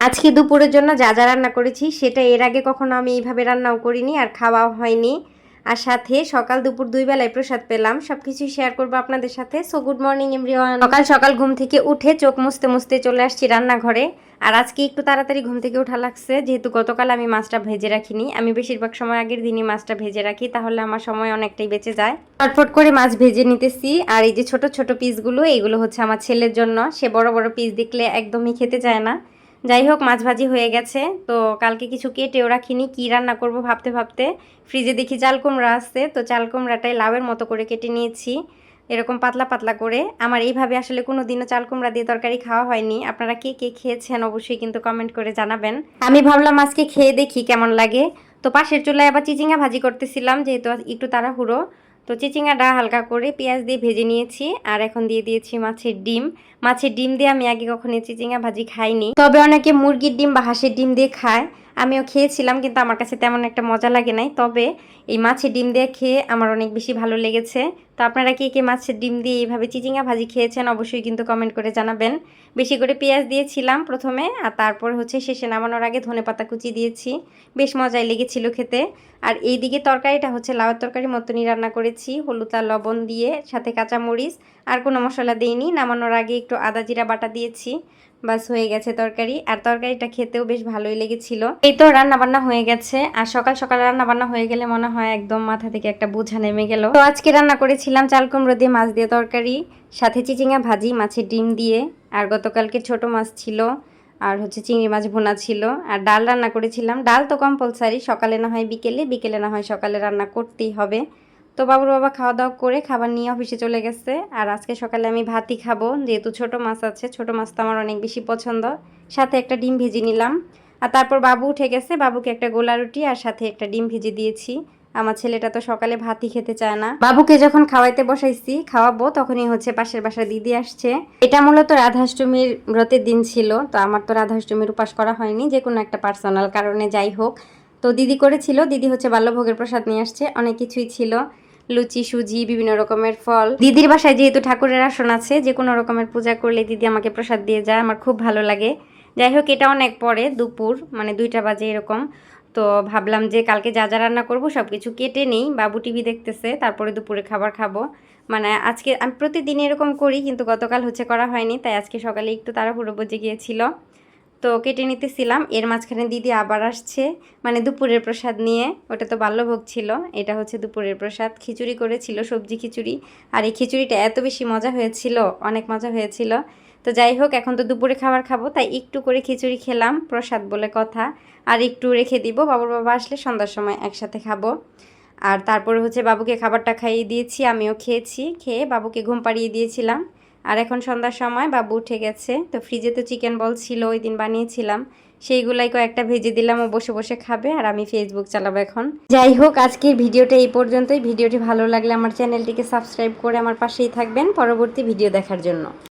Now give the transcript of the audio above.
আজকে দুপুরের জন্য যা যা রান্না করেছি, সেটা এর আগে কখনো আমি এইভাবে রান্নাও করিনি আর খাওয়াও হয়নি। আর সাথে সকাল দুপুর দুই বেলায় প্রসাদ পেলাম। সবকিছু শেয়ার করব আপনাদের সাথে। সো গুড মর্নিং এভরিওয়ান সকাল সকাল ঘুম থেকে উঠে চোখ মুছতে মুছতে চলে আসছি রান্নাঘরে। আর আজকে একটু তাড়াতাড়ি ঘুম থেকে ওঠা লাগছে। যেহেতু গতকাল আমি মাছটা ভেজে রাখিনি। আমি বেশিরভাগ সময় আগের দিনই মাছটা ভেজে রাখি, তাহলে আমার সময় অনেকটাই বেঁচে যায়। চটফট করে মাছ ভেজে নিতেছি। আর এই যে ছোট ছোট পিসগুলো এইগুলো হচ্ছে আমার ছেলের জন্য। সে বড় বড় পিস দেখলে একদমই খেতে চায় না। যাই হোক মাছ ভাজি হয়ে গেছে। তো কালকে কিছু কেটেও রাখিনি, কী রান্না করব ভাবতে ভাবতে। ফ্রিজে দেখি চাল কুমড়া আসছে তো চাল কুমড়াটাই লাউয়ের মতো করে কেটে নিয়েছি। এরকম পাতলা পাতলা করে। আমার এইভাবে আসলে কোনো দিনও চাল কুমড়া দিয়ে তরকারি খাওয়া হয়নি। আপনারা কে কে খেয়েছেন অবশ্যই কিন্তু কমেন্ট করে জানাবেন। আমি ভাবলাম আজকে খেয়ে দেখি কেমন লাগে। তো পাশের চুলায় আবার চিচিঙ্গা ভাজি করতেছিলাম, যেহেতু একটু তাড়াহুড়ো। তো চিচিঙ্গাটা হালকা করে পেঁয়াজ দিয়ে ভেজে নিয়েছি, আর এখন দিয়ে দিয়েছি মাছের ডিম। মাছের ডিম দিয়ে আমি আগে কখনো চিচিঙ্গা ভাজি খাইনি। তবে অনেকে মুরগির ডিম বা হাঁসের ডিম দিয়ে খায়। আমিও খেয়েছিলাম, কিন্তু আমার কাছে তেমন একটা মজা লাগে নাই। তবে এই মাছের ডিম দিয়ে খেয়ে আমার অনেক বেশি ভালো লেগেছে। তো আপনারা কে কে মাছের ডিম দিয়ে এইভাবে চিচিঙ্গা ভাজি খেয়েছেন অবশ্যই কিন্তু কমেন্ট করে জানাবেন। বেশি করে পেঁয়াজ দিয়েছিলাম প্রথমে, আর তারপর হচ্ছে শেষে নামানোর আগে ধনে পাতা কুচি দিয়েছি। বেশ মজাই লেগেছিল খেতে। আর এইদিকে তরকারিটা হচ্ছে লাউয়ের তরকারির মতনই রান্না করেছি। হলুদ আর লবণ দিয়ে, সাথে কাঁচামরিচ। আর কোনো মশলা দিইনি। নামানোর আগে একটু আদা জিরা বাটা দিয়েছি। বাস হয়ে গেছে তরকারি। আর তরকারিটা খেতেও বেশ ভালোই লেগেছিল। এই তো রান্না বান্না হয়ে গেছে। আর সকাল সকাল রান্না বান্না হয়ে গেলে মনে হয় একদম মাথা থেকে একটা বোঝা নেমে গেল। তো আজকে রান্না করেছিলাম চাল কুমড়ো দিয়ে মাছ দিয়ে তরকারি, সাথে চিচিঙ্গা ভাজি, মাছের ডিম দিয়ে। আর গতকালকে ছোট মাছ ছিল, আর হচ্ছে চিংড়ি মাছ ভুনা ছিল। আর ডাল রান্না করেছিলাম। ডাল তো কম্পালসারি সকালে না হয় বিকেলে বিকেলে না হয় সকালে রান্না করতেই হবে। তো বাবুর বাবা খাওয়া দাওয়া করে খাবার নিয়ে অফিসে চলে গেছে। আর আজকে সকালে আমি ভাতই খাব। যেহেতু ছোট মাছ আছে, ছোট মাছ তো আমার অনেক বেশি পছন্দ। সাথে একটা ডিম ভেজে নিলাম। আর তারপর বাবু উঠে গেছে, বাবুকে একটা গোলা রুটি আর সাথে একটা ডিম ভেজে দিয়েছি। আমার ছেলেটা তো সকালে ভাতই খেতে চায় না। বাবুকে যখন খাওয়াইতে বসাইছি, খাওয়াবো, তখনই হচ্ছে পাশের বাসার দিদি আসছে। এটা মূলত রাধাষ্টমীর ব্রতের দিন ছিল, তো আমার তো রাধাষ্টমীর উপাস করা হয়নি, যে কোনো একটা পার্সোনাল কারণে যাই হোক। তো দিদি করেছিল, দিদি হচ্ছে বাল্যভোগের প্রসাদ নিয়ে আসছে, অনেক কিছুই ছিল। লুচি, সুজি, বিভিন্ন রকমের ফল। দিদির বাসায় যেহেতু ঠাকুরের আসন আছে, যে কোনো রকমের পূজা করলে দিদি আমাকে প্রসাদ দিয়ে যায়, আমার খুব ভালো লাগে। যাই হোক, এটা অনেক পরে, দুপুর মানে দুইটা বাজে এরকম। তো ভাবলাম যে কালকে যা যা রান্না করব সব কিছু কেটে নেই, বাবু টিভি দেখতেছে, তারপরে দুপুরে খাবার খাব। মানে আজকে, আমি প্রতিদিন এরকম করি, কিন্তু গতকাল হচ্ছে করা হয়নি, তাই আজকে সকালে একটু তাড়াহুড়ো বজে গিয়েছিল। তো কেটে নিতেছিলাম। এর মাঝখানে দিদি আবার আসছে মানে দুপুরের প্রসাদ নিয়ে। ওটা তো বাল্যভোগ ছিল, এটা হচ্ছে দুপুরের প্রসাদ। খিচুড়ি করেছিল, সবজি খিচুড়ি। আর এই খিচুড়িটা এত বেশি মজা হয়েছিল, অনেক মজা হয়েছিল। তো যাই হোক, এখন তো দুপুরে খাবার খাব, তাই একটু করে খিচুড়ি খেলাম, প্রসাদ বলে কথা। আর একটু রেখে দিব, বাবুর বাবা আসলে সন্ধ্যার সময় একসাথে খাব। আর তারপরে হচ্ছে বাবুকে খাবারটা খাইয়ে দিয়েছি, আমিও খেয়েছি, খেয়ে বাবুকে ঘুম পাড়িয়ে দিয়েছিলাম। আর এখন সন্ধ্যার সময় বাবু উঠে গেছে। তো ফ্রিজে তো চিকেন বল ছিল, ওই দিন বানিয়েছিলাম। সেইগুলাই কয়েকটা ভেজে দিলাম, ও বসে বসে খাবে আর আমি ফেসবুক চালাবো এখন। যাই হোক, আজকের ভিডিওটা এই পর্যন্তই। ভিডিওটি ভালো লাগলে আমার চ্যানেলটিকে সাবস্ক্রাইব করে আমার পাশেই থাকবেন। পরবর্তী ভিডিও দেখার জন্য।